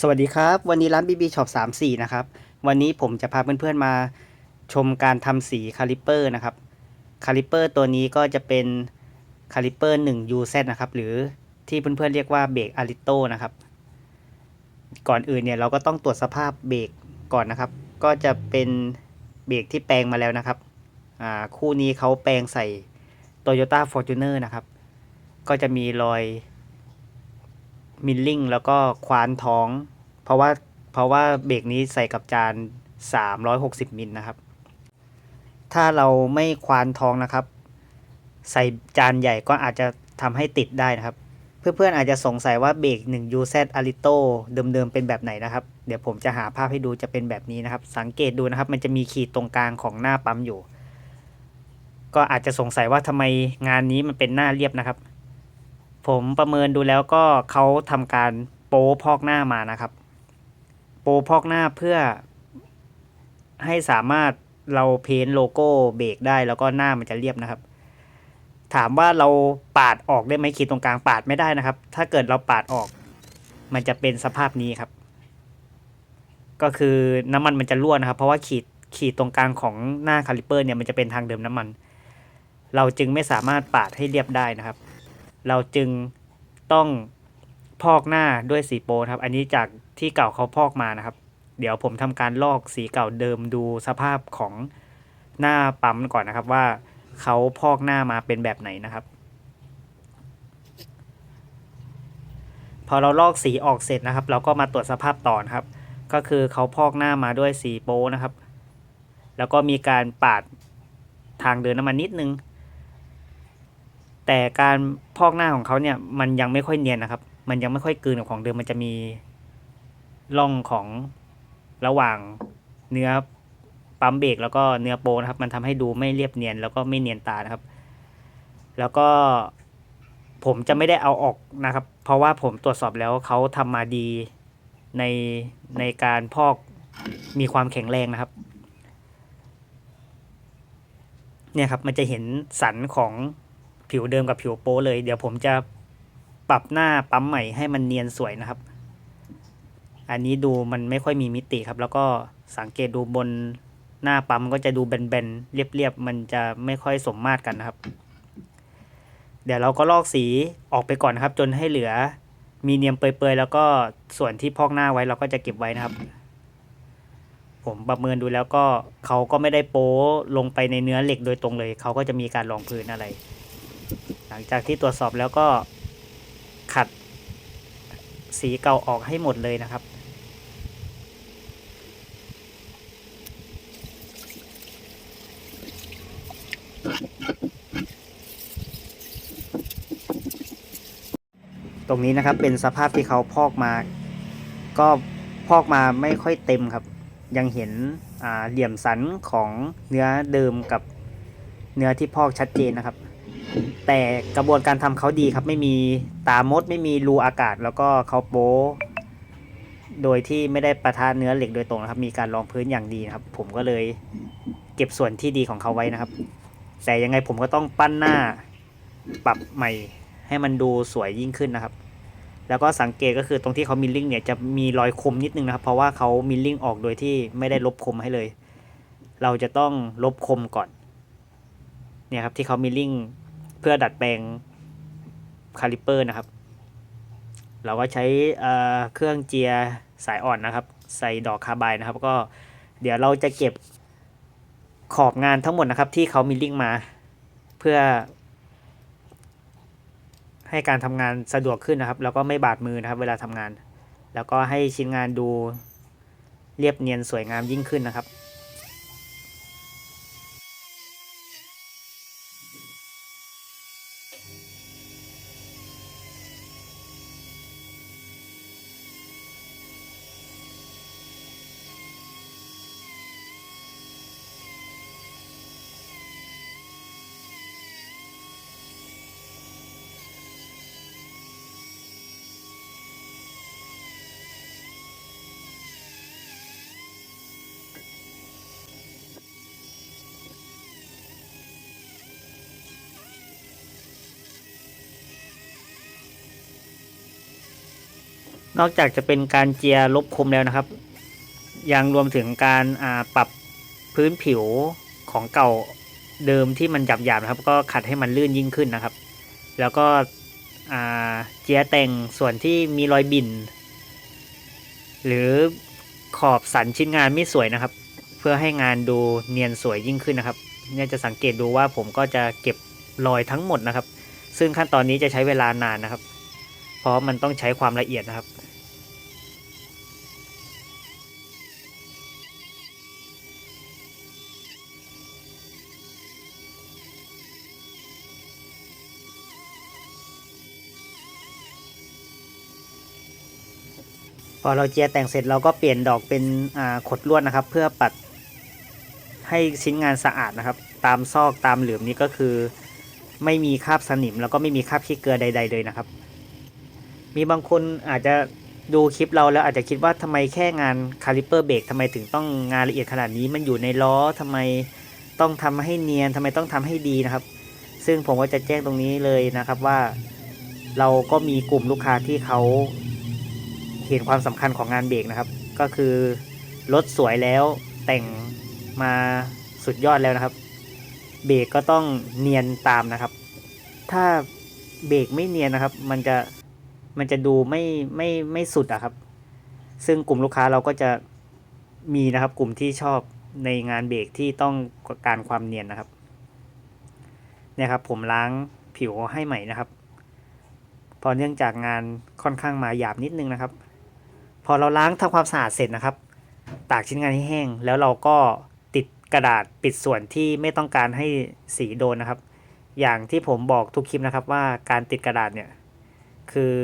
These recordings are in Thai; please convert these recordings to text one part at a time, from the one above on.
สวัสดีครับ วันนี้ร้าน BB Shop 34 นะครับ วันนี้ผมจะพาเพื่อนๆมาชมการทำสีคาลิปเปอร์นะครับ คาลิปเปอร์ตัวนี้ก็จะเป็นคาลิปเปอร์1 UZ นะครับ หรือที่เพื่อนๆเรียกว่าเบรกอาริโตนะครับ ก่อนอื่นเนี่ยเราก็ต้องตรวจสภาพเบรกก่อนนะครับ ก็จะเป็นเบรกที่แปลงมาแล้วนะครับ คู่นี้เขาแปลงใส่ Toyota Fortuner นะครับ ก็จะมีรอย มิลลิ่งแล้วก็ควานท้อง เพราะว่าเพราะว่าเบรกนี้ใส่กับจาน 360มิลนะครับ ถ้าเราไม่ควานท้องนะครับ ใส่จานใหญ่ก็อาจจะทำให้ติดได้นะครับ เพื่อนๆอาจจะสงสัยว่าเบรก1 UZ Alito เดิมๆเป็นแบบไหนนะครับ เดี๋ยวผมจะหาภาพให้ดูจะเป็นแบบนี้นะครับ สังเกตดูนะครับ มันจะมีขีดตรงกลางของหน้าปั๊มอยู่ ก็อาจจะสงสัยว่าทำไมงานนี้มันเป็นหน้าเรียบนะครับ ผมประเมินดูแล้วก็เขาทำการโป๊พอกหน้ามานะครับ โป๊พอกหน้าเพื่อให้สามารถเราเพ้นโลโก้เบรกได้แล้วก็หน้ามันจะเรียบนะครับ ถามว่าเราปาดออกได้ไหมขีดตรงกลางปาดไม่ได้นะครับ ถ้าเกิดเราปาดออก มันจะเป็นสภาพนี้ครับ ก็คือน้ำมันมันจะรั่วนะครับ เพราะว่าขีดขีดตรงกลางของหน้าคาลิเปอร์เนี่ยมันจะเป็นทางเดิมน้ำมัน เราจึงไม่สามารถปาดให้เรียบได้นะครับ เราจึงต้องพอกหน้าด้วยสีโปนะครับ อันนี้จากที่เก่าเขาพอกมานะครับ เดี๋ยวผมทำการลอกสีเก่าเดิมดูสภาพของหน้าปั๊มก่อนนะครับว่าเขาพอกหน้ามาเป็นแบบไหนนะครับ พอเราลอกสีออกเสร็จนะครับ เราก็มาตรวจสภาพต่อนะครับ ก็คือเขาพอกหน้ามาด้วยสีโป้นะครับ แล้วก็มีการปาดทางเดินน้ำมันนิดนึง แต่การพอกหน้าของเขาเนี่ยมันยังไม่ค่อยเนียนนะครับ มันยังไม่ค่อยกลืนกับของเดิมมันจะมีร่องของระหว่างเนื้อปั๊มเบรกแล้วก็เนื้อโปนะครับ มันทำให้ดูไม่เรียบเนียนแล้วก็ไม่เนียนตานะครับ แล้วก็ผมจะไม่ได้เอาออกนะครับ เพราะว่าผมตรวจสอบแล้วเขาทำมาดีในในการพอกมีความแข็งแรงนะครับ เนี่ยครับมันจะเห็นสันของ ผิวเดิมกับผิวโป้เลย เดี๋ยวผมจะปรับหน้าปั๊มใหม่ให้มันเนียนสวยนะครับ อันนี้ดูมันไม่ค่อยมีมิติครับ แล้วก็สังเกตดูบนหน้าปั๊มก็จะดูแบนๆเรียบๆมันจะไม่ค่อยสมมาตรกันนะครับ เดี๋ยวเราก็ลอกสีออกไปก่อนนะครับ จนให้เหลือมีเนียมเปื่อยๆแล้วก็ส่วนที่พอกหน้าไว้เราก็จะเก็บไว้นะครับ ผมประเมินดูแล้วก็เขาก็ไม่ได้โป้ลงไปในเนื้อเหล็กโดยตรงเลย เขาก็จะมีการรองพื้นอะไร ลังจากที่ตรวจสอบแล้วก็ขัดสีเก่าออกให้หมดเลยนะครับ ตรงนี้นะครับเป็นสภาพที่เขาพอกมา ก็พอกมาไม่ค่อยเต็มครับ ยังเห็นเหลี่ยมสันของเนื้อเดิมกับเนื้อที่พอกชัดเจนนะครับ แต่กระบวนการทำเขาดีครับ ไม่มีตามดไม่มีรูอากาศ แล้วก็เขาโป๊โดยที่ไม่ได้ประทะเนื้อเหล็กโดยตรงนะครับ มีการรองพื้นอย่างดีนะครับ ผมก็เลยเก็บส่วนที่ดีของเขาไว้นะครับ แต่ยังไงผมก็ต้องปั้นหน้าปรับใหม่ให้มันดูสวยยิ่งขึ้นนะครับ แล้วก็สังเกตก็คือตรงที่เขามิลลิ่งเนี่ยจะมีรอยคมนิดนึงนะครับ เพราะว่าเขามิลลิ่งออกโดยที่ไม่ได้ลบคมให้เลย เราจะต้องลบคมก่อน เนี่ยครับที่เขามิลลิ่ง พื่อดัดแปลงคาลิปเปอร์นะครับ เราก็ใช้เครื่องเจียสายอ่อนนะครับ ใส่ดอกคาร์บายนะครับ ก็เดี๋ยวเราจะเก็บขอบงานทั้งหมดนะครับ ที่เขามิลลิ่งมา เพื่อ ให้การทำงานสะดวกขึ้นนะครับ แล้วก็ไม่บาดมือนะครับ เวลาทำงาน แล้วก็ให้ชิ้นงานดูเรียบเนียนสวยงามยิ่งขึ้นนะครับ นอกจากจะเป็นการเจียลบคมแล้วนะครับ ยังรวมถึงการปรับพื้นผิวของเก่าเดิมที่มันหยาบๆนะครับ ก็ขัดให้มันลื่นยิ่งขึ้นนะครับ แล้วก็เจียแต่งส่วนที่มีรอยบิน หรือขอบสันชิ้นงานไม่สวยนะครับ เพื่อให้งานดูเนียนสวยยิ่งขึ้นนะครับเนี่ยจะสังเกตดูว่าผมก็จะเก็บรอยทั้งหมดนะครับ ซึ่งขั้นตอนนี้จะใช้เวลานานนะครับ เพราะมันต้องใช้ความละเอียดนะครับ อเราเจียแต่งเสร็จเราก็เปลี่ยนดอกเป็นขดลวดนะครับ เพื่อปัดให้ชิ้นงานสะอาดนะครับ ตามซอกตามเหลือมนี้ก็คือ ไม่มีคราบสนิม แล้วก็ไม่มีคราบขี้เกลือใด ๆ เลยนะครับ มีบางคนอาจจะดูคลิปเราแล้วอาจจะคิดว่าทำไมแค่งานคาลิเปอร์เบรกทำไมถึงต้องงานละเอียดขนาดนี้มันอยู่ในล้อทำไมต้องทำให้เนียนทำไมต้องทำให้ดีนะครับ ซึ่งผมก็จะแจ้งตรงนี้เลยนะครับว่า เราก็มีกลุ่มลูกค้าที่เขา เห็นความสำคัญของงานเบรกนะครับ ก็คือรถสวยแล้วแต่งมาสุดยอดแล้วนะครับ เบรกก็ต้องเนียนตามนะครับ ถ้าเบรกไม่เนียนนะครับ มันจะมันจะดูไม่ไม่ไม่สุดอะครับ ซึ่งกลุ่มลูกค้าเราก็จะมีนะครับ กลุ่มที่ชอบในงานเบรกที่ต้องการความเนียนนะครับเนี่ยครับ ผมล้างผิวให้ใหม่นะครับ พอเนื่องจากงานค่อนข้างมาหยาบนิดนึงนะครับ พอเราล้างทำความสะอาดเสร็จนะครับ ตากชิ้นงานให้แห้ง แล้วเราก็ติดกระดาษปิดส่วนที่ไม่ต้องการให้สีโดนนะครับ อย่างที่ผมบอกทุกคลิปนะครับว่าการติดกระดาษเนี่ยคือ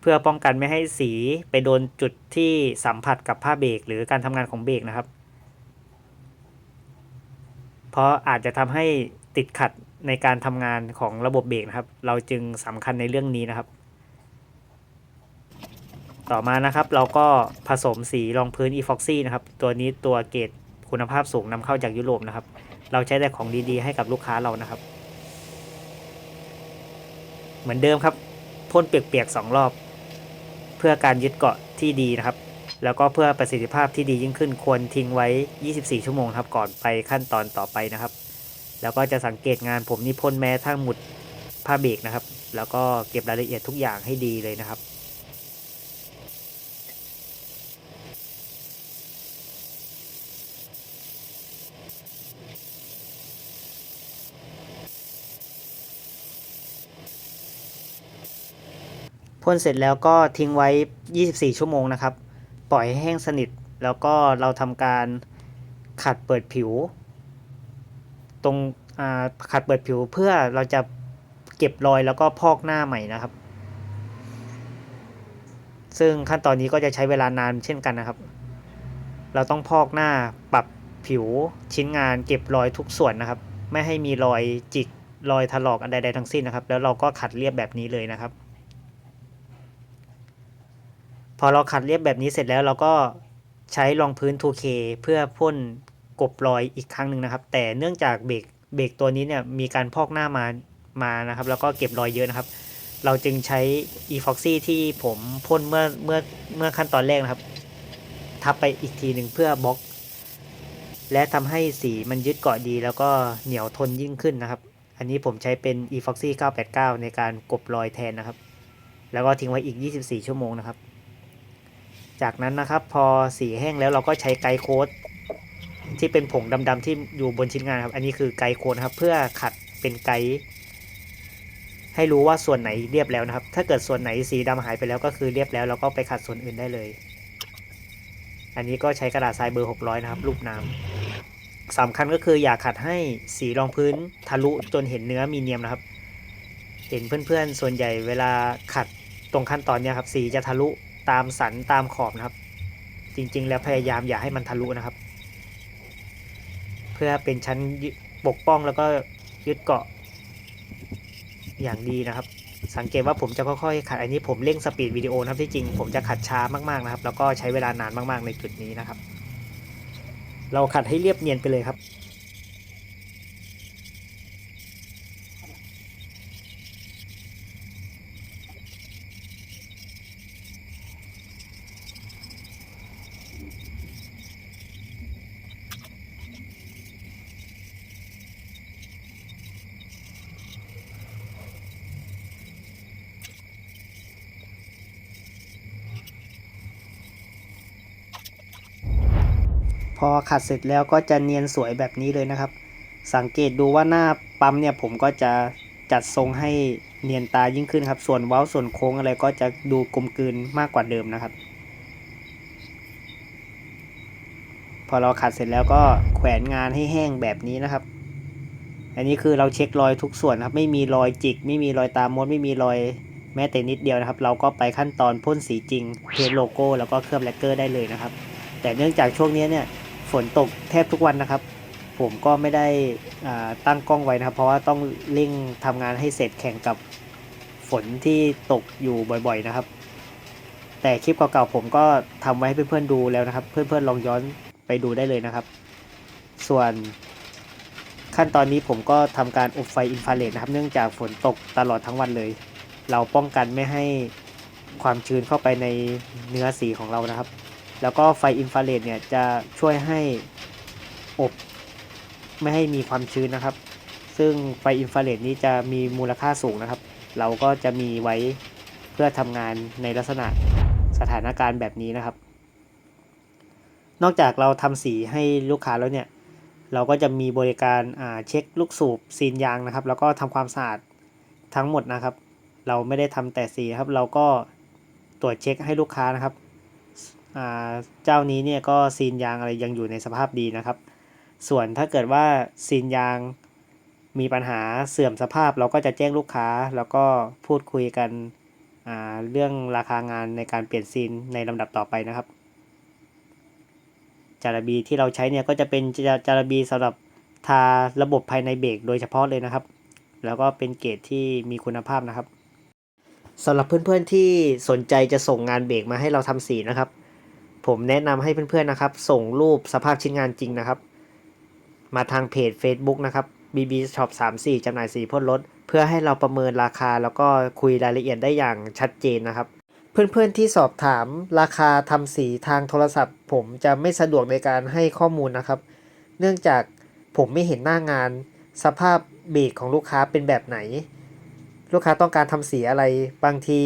เพื่อป้องกันไม่ให้สีไปโดนจุดที่สัมผัสกับผ้าเบรกหรือการทำงานของเบรกนะครับ เพราะอาจจะทำให้ติดขัดในการทำงานของระบบเบรกนะครับ เราจึงสำคัญในเรื่องนี้นะครับ ต่อมานะครับเราก็ผสมสีรองพื้น epoxy นะครับ ตัวนี้ตัวเกรดคุณภาพสูงนำเข้าจากยุโรปนะครับ เราใช้แต่ของดีๆ ให้กับลูกค้าเรานะครับ เหมือนเดิมครับพ่นเปียกๆสองรอบ เพื่อการยึดเกาะที่ดีนะครับ แล้วก็เพื่อประสิทธิภาพที่ดียิ่งขึ้นควรทิ้งไว้ 24 ชั่วโมงครับก่อนไปขั้นตอนต่อไปนะครับ แล้วก็จะสังเกตงานผมนี่พ่นแม้ทั้งหมุดผ้าเบรกนะครับ แล้วก็เก็บรายละเอียดทุกอย่างให้ดีเลยนะครับ พ่นเสร็จแล้วก็ทิ้งไว้ 24 ชั่วโมงนะครับ ปล่อยให้แห้งสนิท แล้วก็เราทำการขัดเปิดผิว ตรงขัดเปิดผิวเพื่อเราจะเก็บรอยแล้วก็พอกหน้าใหม่นะครับ ซึ่งขั้นตอนนี้ก็จะใช้เวลานานเช่นกันนะครับ เราต้องพอกหน้าปรับผิวชิ้นงานเก็บรอยทุกส่วนนะครับ ไม่ให้มีรอยจิกรอยถลอกอันใดๆทั้งสิ้นนะครับ แล้วเราก็ขัดเรียบแบบนี้เลยนะครับ พอเราขัดเรียบแบบนี้เสร็จแล้วเราก็ใช้รองพื้น 2K เพื่อพ่นกบรอยอีกครั้งหนึ่งนะครับ แต่เนื่องจากเบรกเบรกตัวนี้เนี่ยมีการพอกหน้ามามานะครับ แล้วก็เก็บรอยเยอะนะครับ เราจึงใช้ epoxy ที่ผมพ่นเมื่อเมื่อเมื่อขั้นตอนแรกนะครับ ทับไปอีกทีหนึ่งเพื่อบล็อก และทำให้สีมันยึดเกาะดี แล้วก็เหนียวทนยิ่งขึ้นนะครับ อันนี้ผมใช้เป็น epoxy 989 ในการกบรอยแทนนะครับ แล้วก็ทิ้งไว้อีก 24 ชั่วโมงนะครับ จากนั้นนะครับพอสีแห้งแล้วเราก็ใช้ไกด์โค้ดที่เป็นผงดำๆที่อยู่บนชิ้นงานครับ อันนี้คือไกด์โค้ดครับ เพื่อขัดเป็นไกด์ให้รู้ว่าส่วนไหนเรียบแล้วนะครับ ถ้าเกิดส่วนไหนสีดำหายไปแล้วก็คือเรียบแล้วเราก็ไปขัดส่วนอื่นได้เลย อันนี้ก็ใช้กระดาษทรายเบอร์ 600 นะครับ รูปน้ำสำคัญก็คืออย่าขัดให้สีรองพื้นทะลุจนเห็นเนื้อมีเนียมนะครับ เห็นเพื่อนๆ ส่วนใหญ่เวลาขัดตรงขั้นตอนเนี้ยครับ สีจะทะลุ ตามสันตามขอบนะครับ จริงๆ แล้วพยายามอย่าให้มันทะลุนะครับ เพื่อเป็นชั้นปกป้องแล้วก็ยึดเกาะอย่างดีนะครับ สังเกตว่าผมจะค่อยๆขัดอันนี้ผมเร่งสปีดวิดีโอนะครับที่จริงผมจะขัดช้ามากๆนะครับ แล้วก็ใช้เวลานานมากๆในจุดนี้นะครับ เราขัดให้เรียบเนียนไปเลยครับ พอขัดเสร็จแล้วก็จะเนียนสวยแบบนี้เลยนะครับ สังเกตดูว่าหน้าปั๊มเนี่ยผมก็จะจัดทรงให้เนียนตายิ่งขึ้นครับ ส่วนเว้าส่วนโค้งอะไรก็จะดูกลมกลืนมากกว่าเดิมนะครับ พอเราขัดเสร็จแล้วก็แขวนงานให้แห้งแบบนี้นะครับ อันนี้คือเราเช็ครอยทุกส่วนครับ ไม่มีรอยจิก ไม่มีรอยตามมด ไม่มีรอยแม้แต่นิดเดียวนะครับ เราก็ไปขั้นตอนพ่นสีจริงเพ้นโลโก้แล้วก็เคลือบแลกเกอร์ได้เลยนะครับ แต่เนื่องจากช่วงนี้เนี่ย ฝนตกแทบทุกวันนะครับ ผมก็ไม่ได้ตั้งกล้องไว้นะครับ เพราะว่าต้องเร่งทำงานให้เสร็จแข่งกับฝนที่ตกอยู่บ่อยๆนะครับ แต่คลิปเก่าๆผมก็ทำไว้ให้เพื่อนๆดูแล้วนะครับ เพื่อนๆลองย้อนไปดูได้เลยนะครับ ส่วนขั้นตอนนี้ผมก็ทำการอบไฟอินฟราเรดนะครับ เนื่องจากฝนตกตลอดทั้งวันเลย เราป้องกันไม่ให้ความชื้นเข้าไปในเนื้อสีของเรานะครับ แล้วก็ไฟอินฟราเรดเนี่ยจะช่วยให้อบไม่ให้มีความชื้นนะครับ ซึ่งไฟอินฟราเรดนี้จะมีมูลค่าสูงนะครับ เราก็จะมีไว้เพื่อทำงานในลักษณะสถานการณ์แบบนี้นะครับ นอกจากเราทำสีให้ลูกค้าแล้วเนี่ย เราก็จะมีบริการาเช็คลูกสูบซีนยางนะครับ แล้วก็ทำความสะอาดทั้งหมดนะครับ เราไม่ได้ทำแต่สีครับ เราก็ตรวจเช็คให้ลูกค้านะครับ เจ้านี้เนี่ยก็ซีนยางอะไรยังอยู่ในสภาพดีนะครับ ส่วนถ้าเกิดว่าซีนยางมีปัญหาเสื่อมสภาพเราก็จะแจ้งลูกค้า แล้วก็พูดคุยกันเรื่องราคางานในการเปลี่ยนซีนในลำดับต่อไปนะครับ จาระบีที่เราใช้เนี่ยก็จะเป็นจาจาระบีสำหรับทาระบบภายในเบรกโดยเฉพาะเลยนะครับ แล้วก็เป็นเกรดที่มีคุณภาพนะครับสำหรับเพื่อนๆที่สนใจจะส่งงานเบรกมาให้เราทำสีนะครับ ผมแนะนำให้เพื่อนๆนะครับ ส่งรูปสภาพชิ้นงานจริงนะครับ มาทางเพจ Facebook นะครับ BB Shop 34จำหน่ายสีพ่นรถ เพื่อให้เราประเมินราคาแล้วก็คุยรายละเอียดได้อย่างชัดเจนนะครับ เพื่อนๆที่สอบถามราคาทำสีทางโทรศัพท์ ผมจะไม่สะดวกในการให้ข้อมูลนะครับ เนื่องจากผมไม่เห็นหน้างาน สภาพเบรกของลูกค้าเป็นแบบไหน ลูกค้าต้องการทำสีอะไรบางที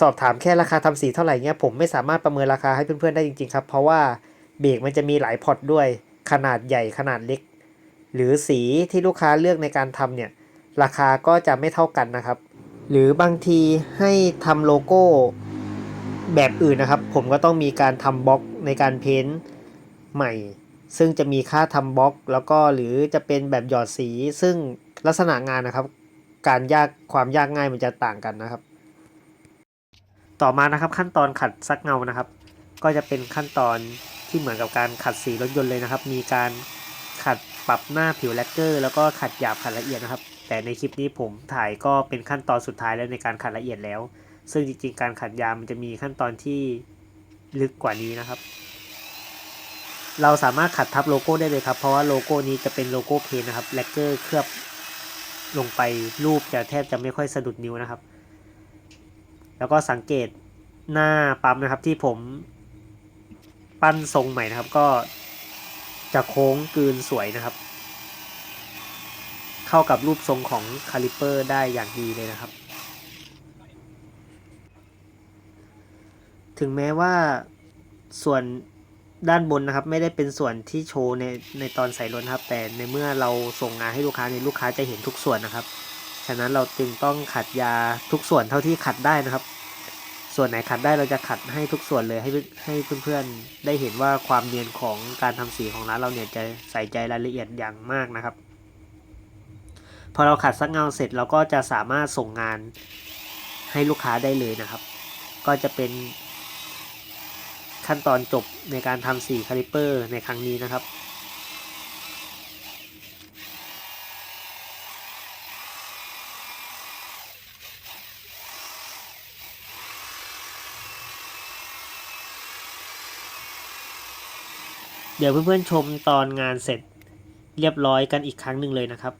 สอบถามแค่ราคาทำสีเท่าไหร่เงี้ยผมไม่สามารถประเมินราคาให้เพื่อนๆได้จริงๆครับ เพราะว่าเบรกมันจะมีหลายพอร์ตด้วยขนาดใหญ่ขนาดเล็ก หรือสีที่ลูกค้าเลือกในการทำเนี่ยราคาก็จะไม่เท่ากันนะครับ หรือบางทีให้ทำโลโก้แบบอื่นนะครับ ผมก็ต้องมีการทำบล็อกในการเพ้นท์ใหม่ ซึ่งจะมีค่าทำบล็อก แล้วก็หรือจะเป็นแบบหยอดสี ซึ่งลักษณะงานนะครับ การยากความยากง่ายมันจะต่างกันนะครับ ต่อมานะครับขั้นตอนขัดซักเงานะครับ ก็จะเป็นขั้นตอนที่เหมือนกับการขัดสีรถยนต์เลยนะครับ มีการขัดปรับหน้าผิวแลกเกอร์ แล้วก็ขัดหยาบขัดละเอียดนะครับ แต่ในคลิปนี้ผมถ่ายก็เป็นขั้นตอนสุดท้ายแล้วในการขัดละเอียดแล้ว ซึ่งจริงๆ การขัดยามันจะมีขั้นตอนที่ลึกกว่านี้นะครับ เราสามารถขัดทับโลโก้ได้เลยครับ เพราะว่าโลโก้นี้จะเป็นโลโก้เพนนะครับแลกเกอร์เคลือบลงไปรูปจะแทบจะไม่ค่อยสะดุดนิ้วนะครับ แล้วก็สังเกตหน้าปั๊มนะครับที่ผมปั้นทรงใหม่นะครับ ก็จะโค้งกลืนสวยนะครับ เข้ากับรูปทรงของคาลิเปอร์ได้อย่างดีเลยนะครับ ถึงแม้ว่าส่วนด้านบนนะครับ ไม่ได้เป็นส่วนที่โชว์ในในตอนใส่รถนครับ แต่ในเมื่อเราส่งงานให้ลูกค้าในลูกค้าจะเห็นทุกส่วนนะครับ ฉะนั้นเราจึงต้องขัดยาทุกส่วนเท่าที่ขัดได้นะครับ ส่วนไหนขัดได้เราจะขัดให้ทุกส่วนเลยให้ให้เพื่อนๆได้เห็นว่าความเนียนของการทำสีของร้านเราเนี่ยจะใส่ใจรายละเอียดอย่างมากนะครับ พอเราขัดซักเงาเสร็จเราก็จะสามารถส่งงานให้ลูกค้าได้เลยนะครับ ก็จะเป็นขั้นตอนจบในการทำสีคาลิเปอร์ในครั้งนี้นะครับ เดี๋ยวเพื่อนๆชมตอนงานเสร็จเรียบร้อยกันอีกครั้งหนึ่งเลยนะครับ